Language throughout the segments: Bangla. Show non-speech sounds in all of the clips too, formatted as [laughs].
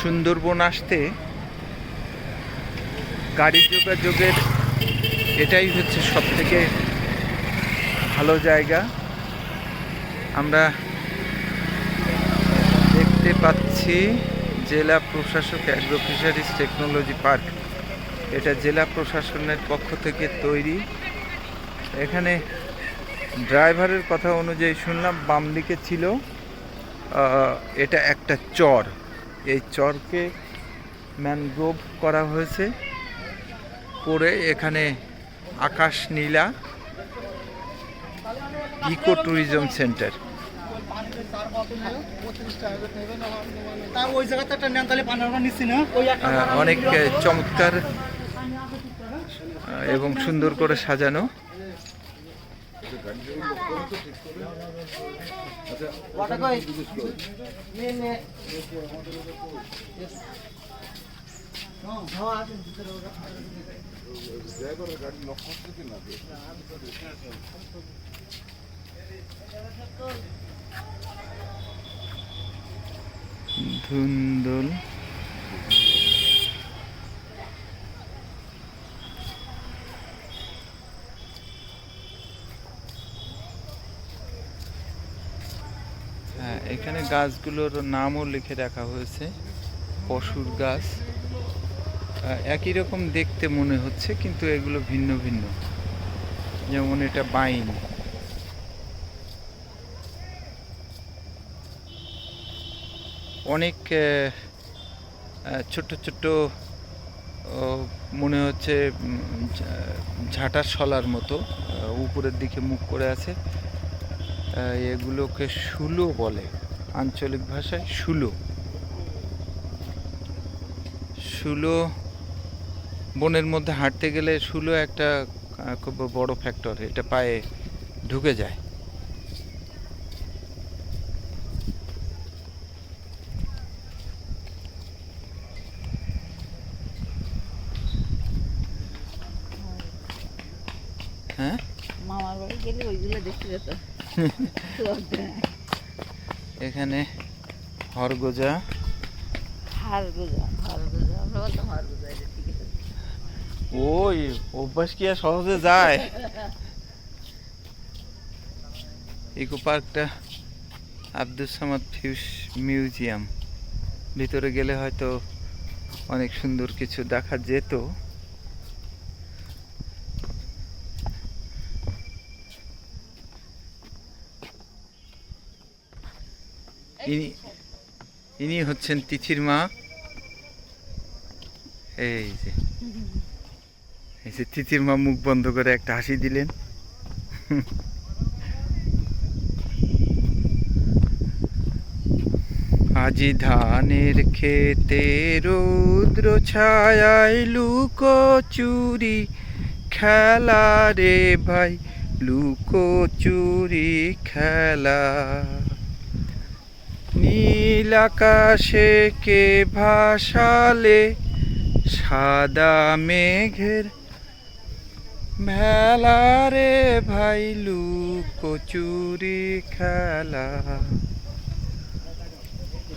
সুন্দরবন আসতে গাড়ি যোগাযোগের এটাই হচ্ছে সব থেকে ভালো জায়গা। আমরা দেখতে পাচ্ছি জেলা প্রশাসক অ্যাগ্রো ফিশারিজ টেকনোলজি পার্ক। এটা জেলা প্রশাসনের পক্ষ থেকে তৈরি। এখানে ড্রাইভারের কথা অনুযায়ী শুনলাম বাম দিকে ছিল এটা একটা চর। এই চরকে ম্যানগ্রোভ করা হয়েছে। করে এখানে Akash Nila eco tourism centre অনেক চমৎকার এবং সুন্দর করে সাজানো। ওটা। ধুন্দুল হ্যাঁ এখানে গাছগুলোর নামও লিখে রাখা হয়েছে পশুর গাছ। একই রকম দেখতে মনে হচ্ছে কিন্তু এগুলো ভিন্ন ভিন্ন। যেমন এটা বাইন। অনেক ছোট্ট ও, মনে হচ্ছে ঝাঁটার শলার মতো উপরের দিকে মুখ করে আছে। এগুলোকে শুলো বলে, আঞ্চলিক ভাষায় শুলো। শুলো, বনের মধ্যে হাঁটতে গেলে শুলো একটা খুব বড় ফ্যাক্টর এটা পায়ে ঢুকে যায়। হ্যাঁ? মামার বাড়ি গেলে ওইগুলো দেখতে যেত। [laughs] এখানে হরগোজা ওই অভ্যাস কি আর সহজে যায়? ইকো পার্কটা আব্দুল সামাদ ফিউস মিউজিয়াম। ভিতরে গেলে হয়তো অনেক সুন্দর কিছু দেখা যেত। ইনি ইনি হচ্ছেন তিথির মা। এই যে। এই যে তিথির মা মুখ বন্ধ করে একটা হাসি দিলেন। আজি ধানের খেতে রৌদ্র ছায়ায় লুকো চুরি, খেলা রে ভাই, লুকো চুরি, খেলা। নীল আকাশে কে ভাসালে? সাদা মেঘের ভেলা রে ভাই লুকোচুরি খেলা।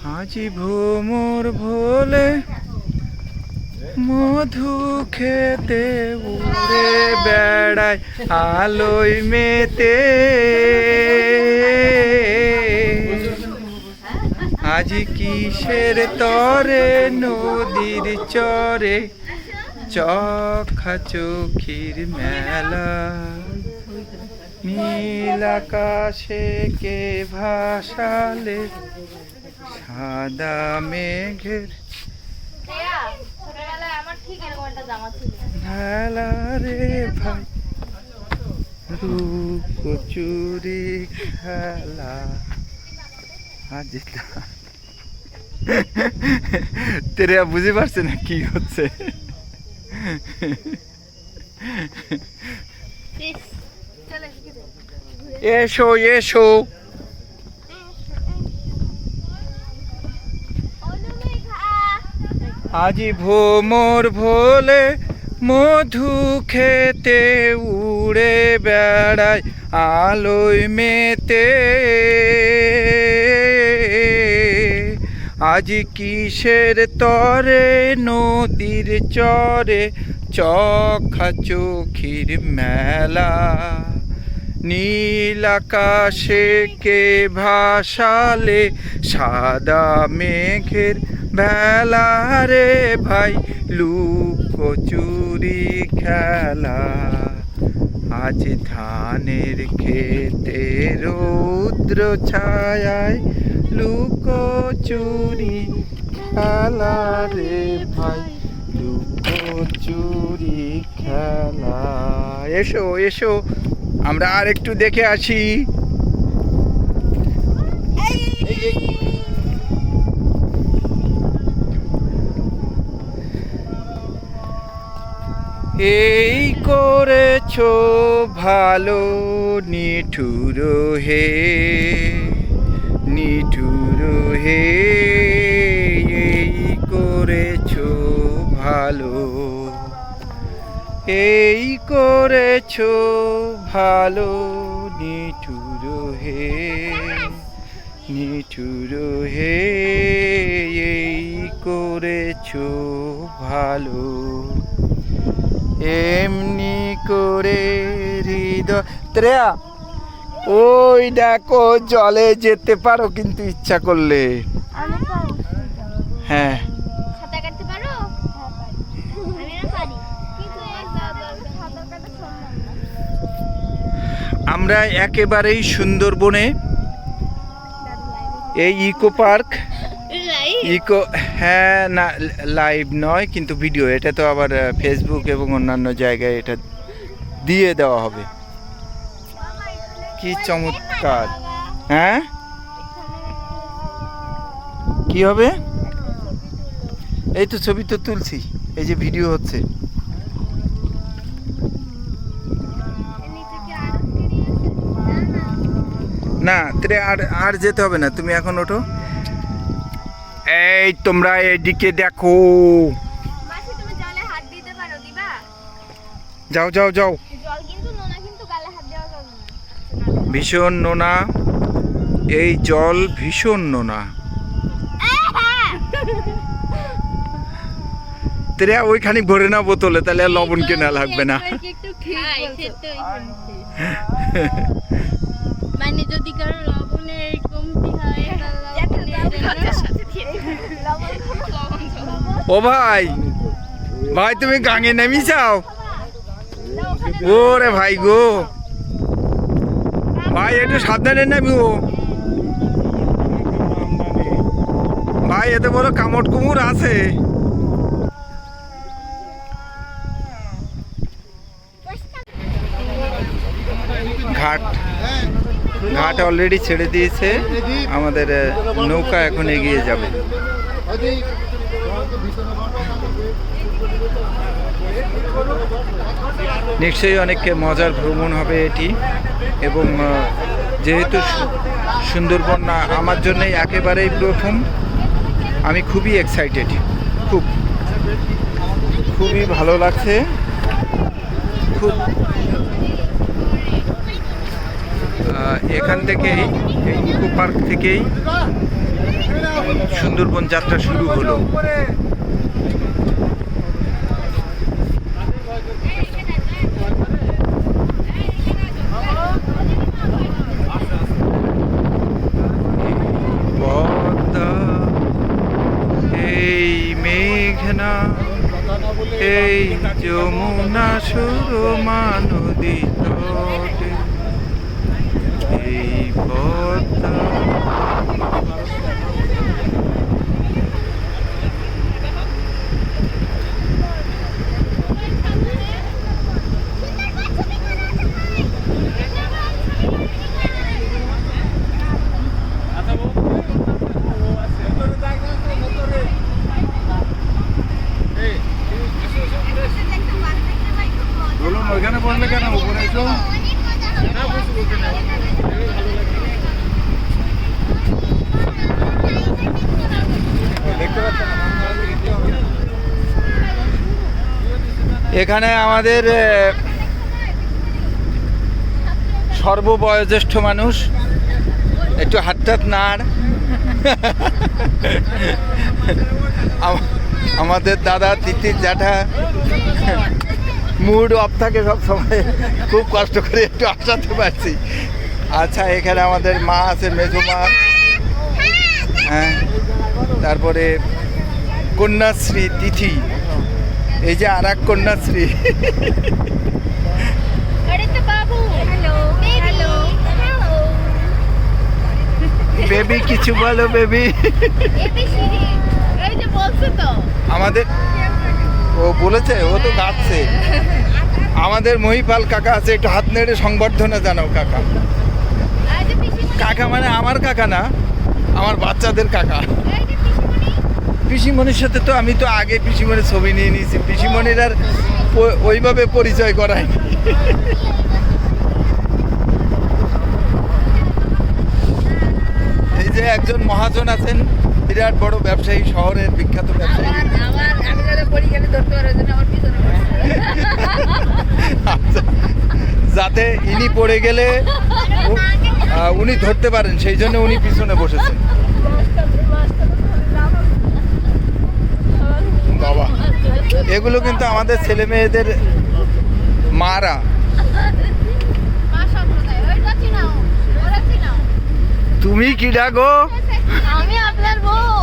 হাজি ভোমর ভোলে মধু খেতে উড়ে বেড়ায়, আলোয় মেতে। আজি কিসের তরে? নদীর চরে। চখা চোখির মেলা। নীল আকাশে কে ভাসালে? সাদা মেঘের ভেলা রে ভাই। রূপচুরি খেলা। আজি তেরে বুঝতে পারছে না কি হচ্ছে? এসো এসো। আজি ভোমর ভোলে মধু খেতে উড়ে বেড়ায়, আলোয় মেতে। আজ কিসের তরে? নদীর চরে চখা চোখির মেলা। নীল আকাশে কে ভাসালে সাদা মেঘের বেলা রে ভাই। লুকোচুরি খেলা। আজ ধানের খেতে রৌদ্র ছায়ায় লুকোচুরি খেলা রে ভাই। লুকোচুরি খেলা। এসো এসো, আমরা আর একটু দেখে আসি। এই করেছ ভালো নিঠুর হে। নিঠুর হে এই করেছ ভালো। এই করেছ ভালো নিঠুর হে নিঠুর হে এই করেছ ভালো। এমনি করে হৃদয় ত্রেয়া! ওই দেখো জলে যেতে পারো কিন্তু ইচ্ছা করলে। হ্যাঁ। সাঁতার কাটতে পারো? আমি না পারি। কিন্তু এই সাঁতার কাটা সম্ভব না। আমরা একেবারেই সুন্দরবনে এই ইকো পার্ক। ইকো হ্যাঁ না লাইভ নয় কিন্তু ভিডিও এটা তো আবার ফেসবুক এবং অন্যান্য জায়গায় এটা দিয়ে দেওয়া হবে। কি চমৎকার। হ্যাঁ? কি হবে? এই তো ছবি তো তুলছি এই যে ভিডিও হচ্ছে। না না আর আর যেতে হবে না তুমি এখন ওঠো। এই তোমরা এদিকে দেখো। মাসি তুমি জলে হাত দিতে পারো দিবা? যাও যাও যাও জল কিন্তু নোনা কিন্তু গালে হাত দেওয়া যাবে না ভীষণ নোনা এই জল ভীষণ নোনা। তেরে ওইখানে ভরে না বোতলে তাহলে আর লবণ কেনা লাগবে না। [laughs] মানে যদি কারও লবণের কমতি হয় [laughs] ও ভাই ভাই তুমি গাঙে নেমি যাও ওরে ভাই গো। ভাই, একটু সাবধানে নেমি ভাই, এতে বড় কামট কুমুর আছে। ঘাট। ঘাট অলরেডি ছেড়ে দিয়েছে। আমাদের নৌকা এখন এগিয়ে যাবে। নিশ্চয়ই অনেক মজার ভ্রমণ হবে এটি। এবং যেহেতু সুন্দরবন না আমার জন্য একেবারেই প্রথম, আমি খুবই এক্সাইটেড খুব, খুবই ভালো লাগছে, খুব এখান থেকেই, এই ইকো পার্ক থেকেই সুন্দরবন যাত্রা শুরু হলো পদ্মা এই মেঘনা এই যমুনা সুরমা নদী তটে এই পদ্মা বলুন ওইখানে বললে কেন উপরে এসো দেখতে পাচ্ছেন এখানে আমাদের সর্ববয়োজ্যেষ্ঠ মানুষ। একটু হাতটাত নাড়। আমাদের দাদা তিতির জ্যাঠা, মুড অফ থাকে সব সময়। খুব কষ্ট করে একটু আসাতে পারছি। আচ্ছা এখানে আমাদের মা আছে, মেজো মা। হ্যাঁ তারপরে কন্যাশ্রী, তিথি। এই যে আর এক কন্যাশ্রী বাবু। কিছু বলো বেবি। আমাদের ও বলেছে ও তো গাচ্ছে। আমাদের মহিপাল কাকা আছে একটু হাত নেড়ে সংবর্ধনা জানাও কাকা। কাকা মানে আমার কাকা না আমার বাচ্চাদের কাকা। পিসিমণির সাথে তো আমি তো আগে পিসিমণির ছবি নিয়ে নিয়েছি। পিসিমণির আর ওইভাবে পরিচয় করায়নি। এই যে একজন মহাজন আছেন বিরাট বড় ব্যবসায়ী শহরের বিখ্যাত ব্যবসায়ী। আচ্ছা, যাতে ইনি পড়ে গেলে উনি ধরতে পারেন সেই জন্য উনি পিছনে বসেছেন। বাবা এগুলো কিন্তু আমাদের ছেলে মেয়েদের মারা। তুমি কি ডাকো? আমি আপনার বউ।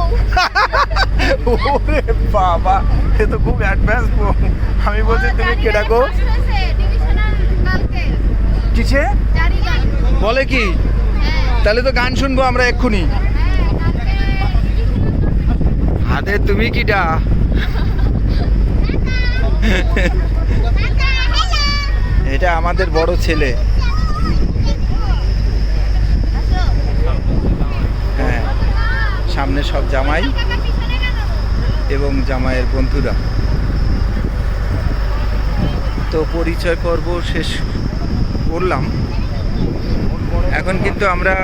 ওরে বাবা এ তো খুব অ্যাডভান্স আমি বলছি তুমি কে ডাকো? কিসে? বলে কি? হ্যাঁ। তাহলে তো গান শুনব আমরা এক্ষুনি। হ্যাঁ হাতে তুমি কিটা এটা আমাদের বড় ছেলে। হ্যাঁ সামনে সব জামাই এবং জামাইয়ের বন্ধুরা। তো পরিচয় পর্ব শেষ করলাম। এখন কিন্তু আমরা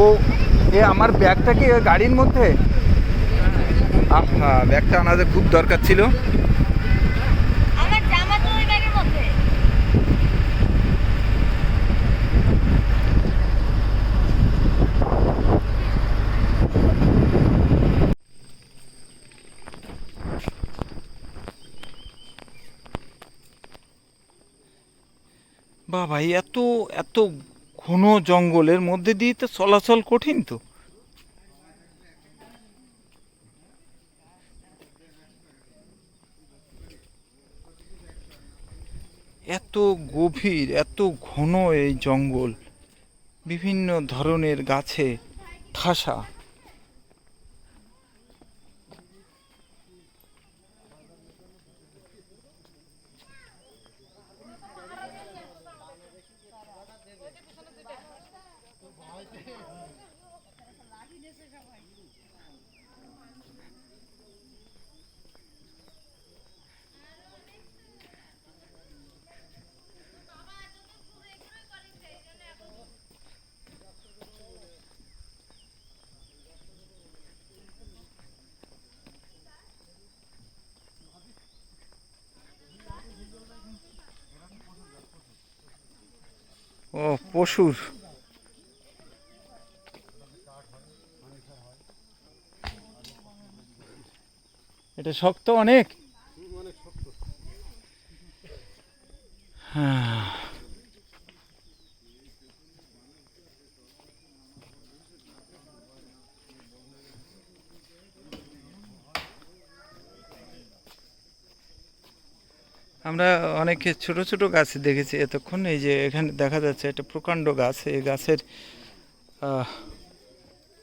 ও, এ আমার ব্যাগটা কি গাড়ির মধ্যে? আহা ব্যাগটা আনাদের খুব দরকার ছিল। আমার জামা তো ওই ব্যাগের মধ্যে। বা ভাই এত এত ঘন জঙ্গলের মধ্যে দিয়ে তো চলাচল কঠিন তো। এত গভীর এত ঘন এই জঙ্গল বিভিন্ন ধরনের গাছে ঠাসা। ও পশুর। এটা শক্ত অনেক হ্যাঁ আমরা অনেক ছোট ছোট গাছ দেখেছি। এতক্ষণ এই যে এখানে দেখা যাচ্ছে একটা প্রকাণ্ড গাছ। এই গাছের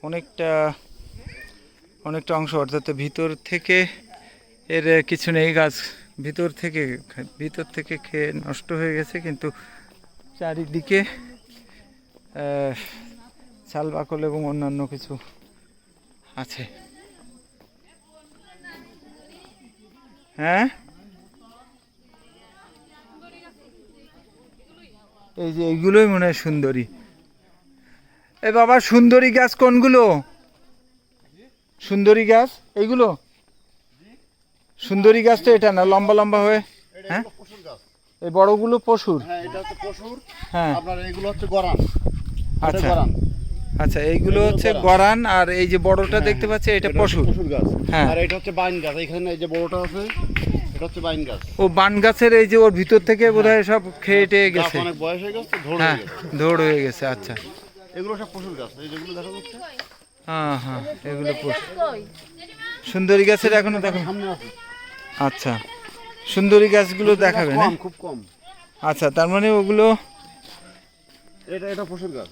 অনেকটা অনেকটা অংশ অর্থাৎ ভিতর থেকে এর কিছু নেই। গাছ ভিতর থেকে ভিতর থেকে খেয়ে নষ্ট হয়ে গেছে, কিন্তু চারিদিকে ছাল, বাকল এবং অন্যান্য কিছু আছে। হ্যাঁ? এই যে এইগুলোই মনে হয় সুন্দরী। এ বাবা সুন্দরী গাছ কোনগুলো? সুন্দরী গাছ? এইগুলো? সুন্দরী গাছ তো এটা না লম্বা লম্বা হয়ে। হ্যাঁ? এই বড়গুলো পশুর? হ্যাঁ পশুর। হ্যাঁ। আপনার এগুলো হচ্ছে গরান। আচ্ছা। আচ্ছা এইগুলো হচ্ছে গরান। আর এই যে বড়টা হ্যাঁ, দেখতে পাচ্ছি এটা পশুর। পশুর গাছ। হ্যাঁ। আর এটা হচ্ছে বাইন গাছ। এখানে এই যে বড়টা আছে এটা হচ্ছে বাইন গাছ। ও বান গাছের এই যে ওর ভিতর থেকে বোধহয় সব খেয়ে টেয়ে গেছে। অনেক বয়স হয়ে গেছে তো হ্যাঁ হয়ে হয়ে গেছে আচ্ছা। এগুলো সব পশুর গাছ এই যেগুলো দেখা যাচ্ছে। হ্যাঁ হ্যাঁ এগুলো পশু। সুন্দরী গাছের এখনও দেখো। আচ্ছা সুন্দরী গাছগুলো দেখাবে না? খুব কম। আচ্ছা তার মানে ওগুলো এটা এটা পশুর গাছ।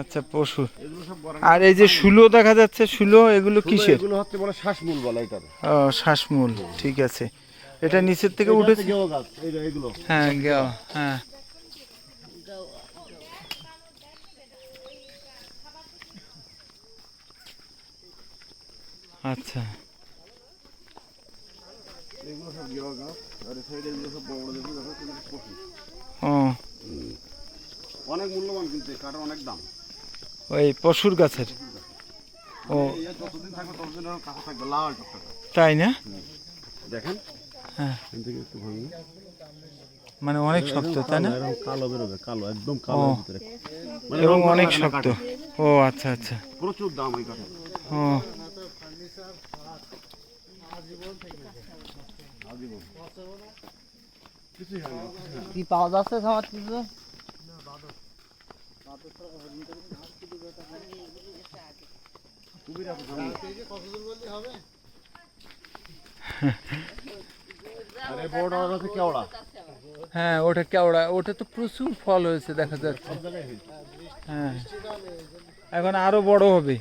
আচ্ছা পশু। এগুলো সব গরান আর এই যে শুলো দেখা যাচ্ছে শুলো এগুলো কিসের? এগুলো হচ্ছে বলে শ্বাসমূল বলে এটার ও শ্বাসমূল ঠিক আছে। এটা নিচের থেকে উঠেছে? হ্যাঁ গেও হ্যাঁ। আচ্ছা। অনেক মূল্যবান কিন্তু কাঠের অনেক দাম। ওই পশুর গাছের? ও তাই না? দেখেন? হ্যাঁ। একটু ভাঙি মানে অনেক শক্ত তাই না? কালো বেরোবে কালো একদম কালো ভিতরে। মানে এবং রং অনেক শক্ত। ও আচ্ছা আচ্ছা। প্রচুর দাম এই কাঠের। ও। কি পাওয়া যাচ্ছে আমার কিছু? [laughs] হ্যাঁ ওটা কেওড়া। ওটা তো প্রচুর ফল হয়েছে দেখা যাচ্ছে। হ্যাঁ। এখন আরও বড় হবে।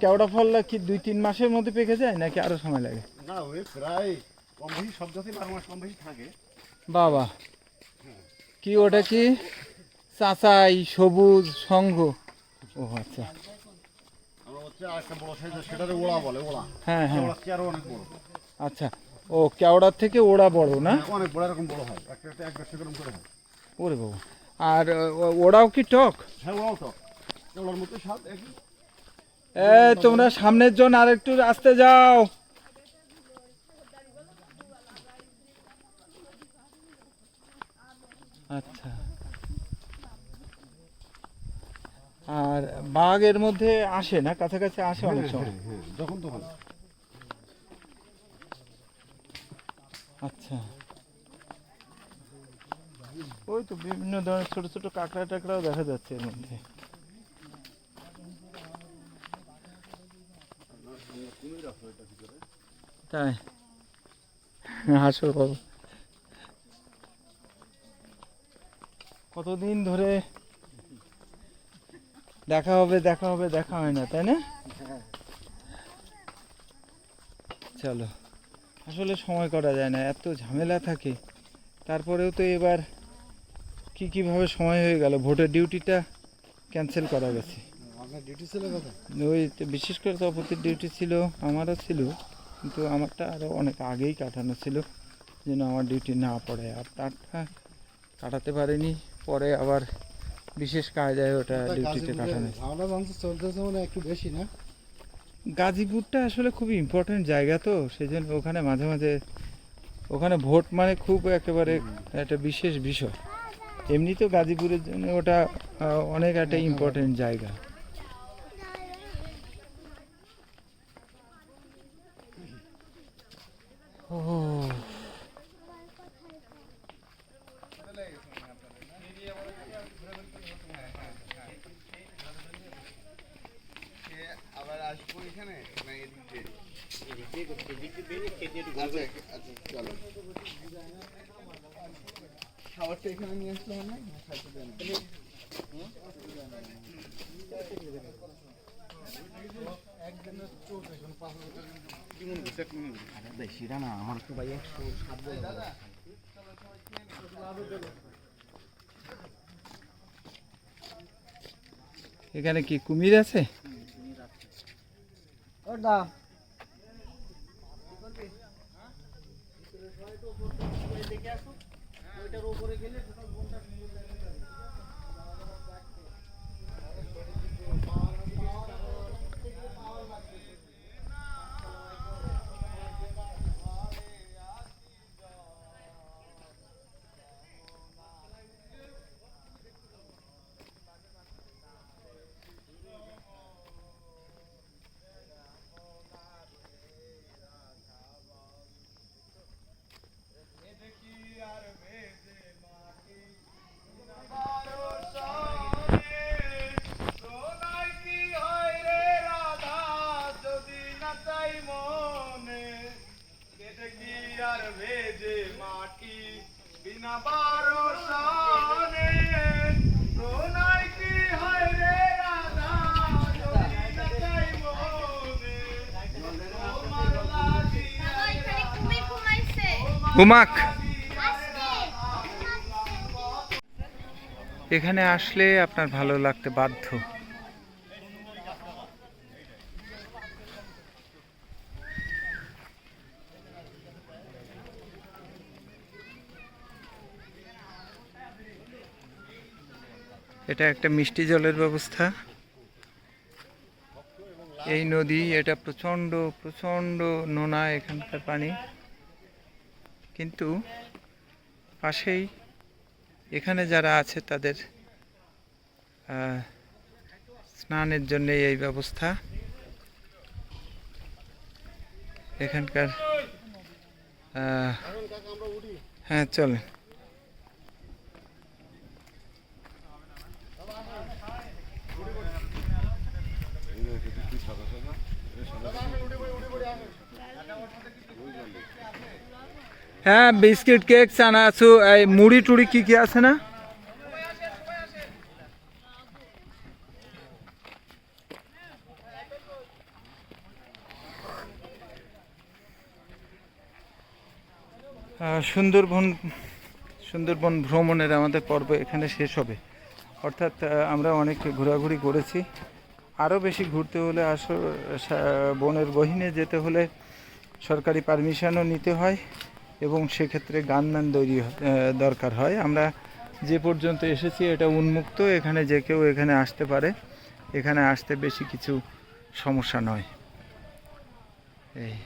কেওড়া ফলটা কি দুই তিন মাসের মধ্যে পেকে যায় নাকি আরও সময় লাগে? না ওই প্রায় কম বেশি সব জাতি বারো মাস কম বেশি থাকে। বাবা কি ওটা কি? চাচাই সবুজ সংঘ ও আচ্ছা। হ্যাঁ হ্যাঁ। আচ্ছা। ও কেওড়ার থেকে ওরা বড় না? অনেক বড় এরকম বড় হয়। একটা এক দেড়শো গ্রাম করে হয়। ওরে বাবা। আর ও- ওরাও কি টক? হ্যাঁ ওরাও তো কেওড়ার মতো স্বাদ একই। এ তোমরা সামনের জন আর একটু আসতে যাও। আচ্ছা। আর বাঘ এর মধ্যে আসে না? কাছাকাছি আসে অনেক সময়। হ্যাঁ যখন তখন। আচ্ছা। ওই তো বিভিন্ন ধরনের ছোট ছোট কাঁকড়া টাকড়াও দেখা যাচ্ছে এর মধ্যে। তাই? আসো বাবু কতদিন ধরে দেখা হবে দেখা হবে দেখা হয় না তাই না? চলো। আসলে সময় করা যায় না এত ঝামেলা থাকে। তারপরেও তো এবার কি কীভাবে সময় হয়ে গেল? ভোটের ডিউটিটা ক্যান্সেল করা গেছে। আপনার ডিউটি ছিল ওই বিশেষ করে তপতির ডিউটি ছিল আমারও ছিল কিন্তু আমারটা আরও অনেক আগেই কাটানো ছিল যেন আমার ডিউটি না পড়ে। আর তারটা কাটাতে পারিনি পরে আবার বিশেষ কায়দায় ওটা ডিউটিতে কাটানো চলতেছে মানে একটু বেশি না? গাজীপুরটা আসলে খুব ইম্পর্টেন্ট জায়গা তো সেই জন্য ওখানে মাঝে মাঝে, ওখানে ভোট মানে খুব একেবারে একটা বিশেষ বিষয়। এমনি তো গাজীপুরের জন্য ওটা অনেক একটা ইম্পর্টেন্ট জায়গা। ও সেটা না আমার তো ভাই এখানে কি কুমির আছে? ওটা হ্যাঁ? উপরে গেলে ঘুমাক। এখানে আসলে আপনার ভালো লাগতে বাধ্য। এটা একটা মিষ্টি জলের ব্যবস্থা। এই নদী এটা প্রচণ্ড প্রচণ্ড নোনা এখানকার পানি। কিন্তু পাশেই এখানে যারা আছে তাদের স্নানের জন্য এই ব্যবস্থা। এখানকার হ্যাঁ চলেন। হ্যাঁ বিস্কিট কেক, চানাচু, এই মুড়ি টুড়ি কি কি আছে না? সুন্দরবন সুন্দরবন ভ্রমণের আমাদের পর্ব এখানে শেষ হবে। অর্থাৎ আমরা অনেক ঘোরাঘুরি করেছি। আরও বেশি ঘুরতে হলে আসো বনের গহীনে যেতে হলে সরকারি পারমিশনও নিতে হয়। এবং সেক্ষেত্রে গান গানম্যান তৈরি দরকার হয়। আমরা যে পর্যন্ত এসেছি, এটা উন্মুক্ত। এখানে যে কেউ এখানে আসতে পারে। এখানে আসতে বেশি কিছু সমস্যা নয়। এই।